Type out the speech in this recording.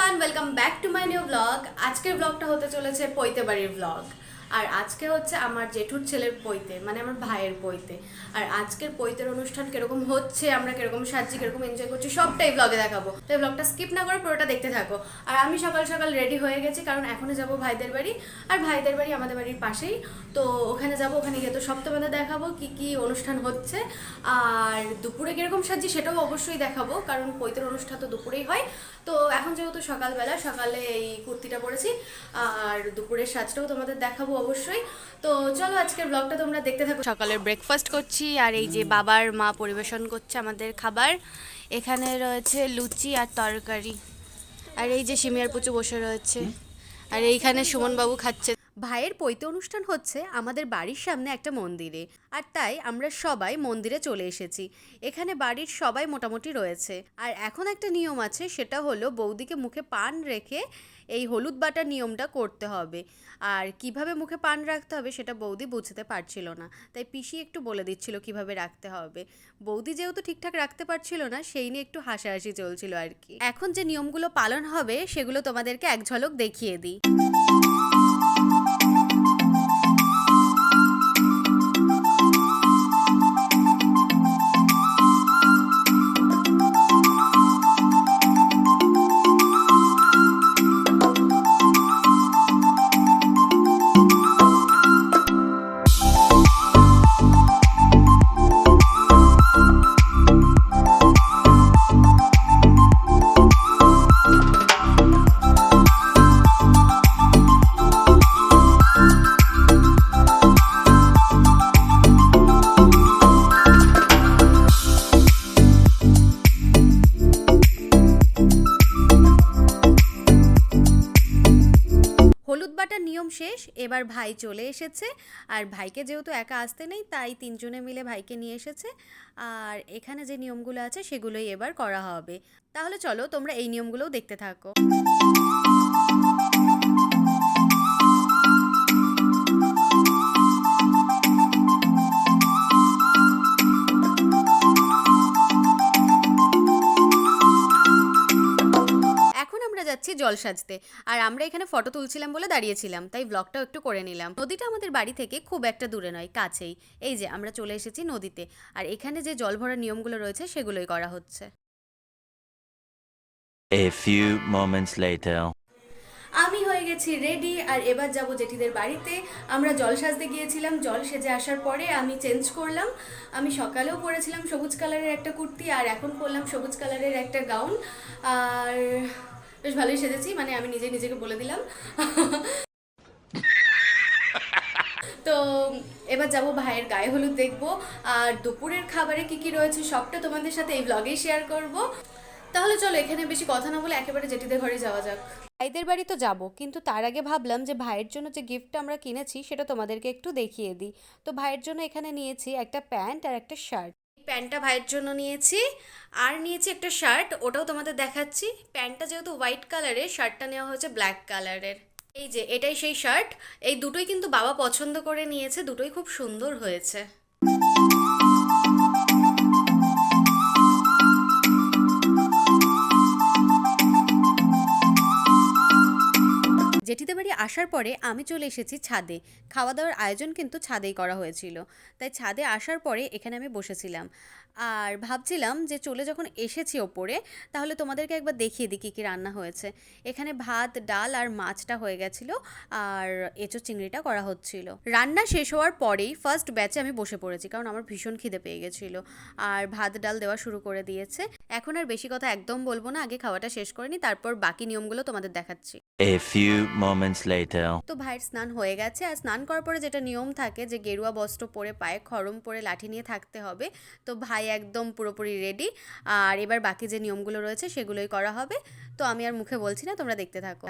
Everyone welcome back to my new blog আজকের ব্লগটা হতে চলেছে পৈতে বাড়ির ব্লগ আর আজকে হচ্ছে আমার জেঠুর ছেলের পৈতে মানে আমার ভাইয়ের পৈতে আর আজকের পৈতের অনুষ্ঠান কীরকম হচ্ছে, আমরা কীরকম সাজছি, কীরকম এনজয় করছি, সবটাই ব্লগে দেখাবো। তো ব্লগটা স্কিপ না করে পুরোটা দেখতে থাকো। আর আমি সকাল সকাল রেডি হয়ে গেছি, কারণ এখনই যাব ভাইদের বাড়ি। আর ভাইদের বাড়ি আমাদের বাড়ির পাশেই। তো ওখানে যাব, ওখানে গিয়ে তো তোমাদের দেখাবো কি কি অনুষ্ঠান হচ্ছে। আর দুপুরে কীরকম সাজছি সেটাও অবশ্যই দেখাবো, কারণ পৈতের অনুষ্ঠান তো দুপুরেই হয়। তো এখন যেহেতু সকালবেলা, সকালে এই কুর্তিটা পরেছি, আর দুপুরের সাজটাও তোমাদের দেখাবো অবশ্যই। তো চলো আজকের ব্লগটা তোমরা দেখতে থাকো। সকালের ব্রেকফাস্ট করছি, আর এই যে বাবার মা পরিবেশন করছে আমাদের খাবার। এখানে রয়েছে লুচি আর তরকারি। আর এই যে সিমিয়ার পুচু বসে রয়েছে। আর এইখানে সুমন বাবু খাচ্ছে। ভাইয়ের পৈতে অনুষ্ঠান হচ্ছে আমাদের বাড়ির সামনে একটা মন্দিরে, আর তাই আমরা সবাই মন্দিরে চলে এসেছি। এখানে বাড়ির সবাই মোটামুটি রয়েছে। আর এখন একটা নিয়ম আছে, সেটা হলো বৌদিকে মুখে পান রেখে এই হলুদ বাটার নিয়মটা করতে হবে। আর কীভাবে মুখে পান রাখতে হবে সেটা বৌদি বুঝতে পারছিল না। তাই পিসি একটু বলে দিচ্ছিল কীভাবে রাখতে হবে। বৌদি যেহেতু ঠিকঠাক রাখতে পারছিল না, সেই নিয়ে একটু হাসাহাসি চলছিল আর কি। এখন যে নিয়মগুলো পালন হবে, সেগুলো তোমাদেরকে এক ঝলক দেখিয়ে দিই। হলুদ নিয়ম শেষ, এবার ভাই চলে এসেছে। আর ভাইকে যেহেতু একা আসতে নেই, তাই তিনজনে মিলে ভাইকে নিয়ে এসেছে। আর এখানে যে নিয়মগুলো আছে, সেগুলোই এবার করা হবে। তাহলে চলো তোমরা এই নিয়মগুলোও দেখতে থাকো। জল সাজতে। আর আমরা এখানে ফটো তুলছিলাম বলে দাঁড়িয়েছিলাম তাই ব্লগটাও একটু করে নিলাম। নদীটা আমাদের বাড়ি থেকে খুব একটা দূরে নয় কাছেই। এই যে আমরা চলে এসেছি নদীতে। আর এখানে যে জল ভরার নিয়মগুলো রয়েছে সেগুলোই করা হচ্ছে। A few moments later. আমি হয়ে গেছি রেডি আর এবার যাব জেঠিদের বাড়িতে। আমরা জল সাজতে গিয়েছিলাম জল সেজে আসার পরে আমি চেঞ্জ করলাম। আমি সকালেও পরেছিলাম সবুজ কালারের একটা কুর্তি আর এখন পরলাম সবুজ কালারের একটা গাউন আর বেশ ভালোই সেজেছি মানে আমি নিজে নিজেকে বলে দিলাম। তো এবার যাব ভাইয়ের গায়ে হলুদ দেখব, আর দুপুরের খাবারে কি কি রয়েছে সবটা তোমাদের সাথে এই ব্লগেই শেয়ার করব। তাহলে চলো, এখানে বেশি কথা না বলে একেবারে জেঠিদের ঘরে যাওয়া যাক। ভাইদের বাড়ি তো যাব, কিন্তু তার আগে ভাবলাম যে ভাইয়ের জন্য যে গিফটটা আমরা কিনেছি সেটা তোমাদেরকে একটু দেখিয়ে দিই। তো ভাইয়ের জন্য এখানে নিয়েছি একটা প্যান্ট আর একটা শার্ট। প্যান্টটা ভাইয়ের জন্য নিয়েছি। আর নিয়েছি একটা শার্ট, ওটাও তোমাদের দেখাচ্ছি। প্যান্টটা যেহেতু হোয়াইট কালারের, শার্টটা নেওয়া হয়েছে ব্ল্যাক কালারের। এই যে, এটাই সেই শার্ট। এই দুটোই কিন্তু বাবা পছন্দ করে নিয়েছে, দুটোই খুব সুন্দর হয়েছে। জেঠিদের বাড়ি আসার পরে আমি চলে এসেছি ছাদে। খাওয়া দাওয়ার আয়োজন কিন্তু ছাদেই করা হয়েছিল। তাই ছাদে আসার পরে এখানে আমি বসেছিলাম। আর ভাবছিলাম যে চলে যখন এসেছি ওপরে, তাহলে তোমাদেরকে একবার দেখিয়ে দিই কী কী রান্না হয়েছে। এখানে ভাত, ডাল আর মাছটা হয়ে গেছিল আর এঁচো চিংড়িটা করা হচ্ছিল। রান্না শেষ হওয়ার পরেই ফার্স্ট ব্যাচে আমি বসে পড়েছি, কারণ আমার ভীষণ খিদে পেয়ে গেছিল। আর ভাত, ডাল দেওয়া শুরু করে দিয়েছে। এখন আর বেশি কথা একদম বলব না, আগে খাওয়াটা শেষ করে নি তারপর বাকি নিয়মগুলো তোমাদের দেখাচ্ছি। A few moments later. তো ভাইয়ের স্নান হয়ে গেছে আর স্নান করার পরে যেটা নিয়ম থাকে যে গেরুয়া বস্ত্র পরে পায়ে, খরম পরে লাঠি নিয়ে থাকতে হবে। তো ভাই একদম পুরোপুরি রেডি আর এবার বাকি যে নিয়মগুলো রয়েছে সেগুলোই করা হবে। তো আমি আর মুখে বলছি না, তোমরা দেখতে থাকো।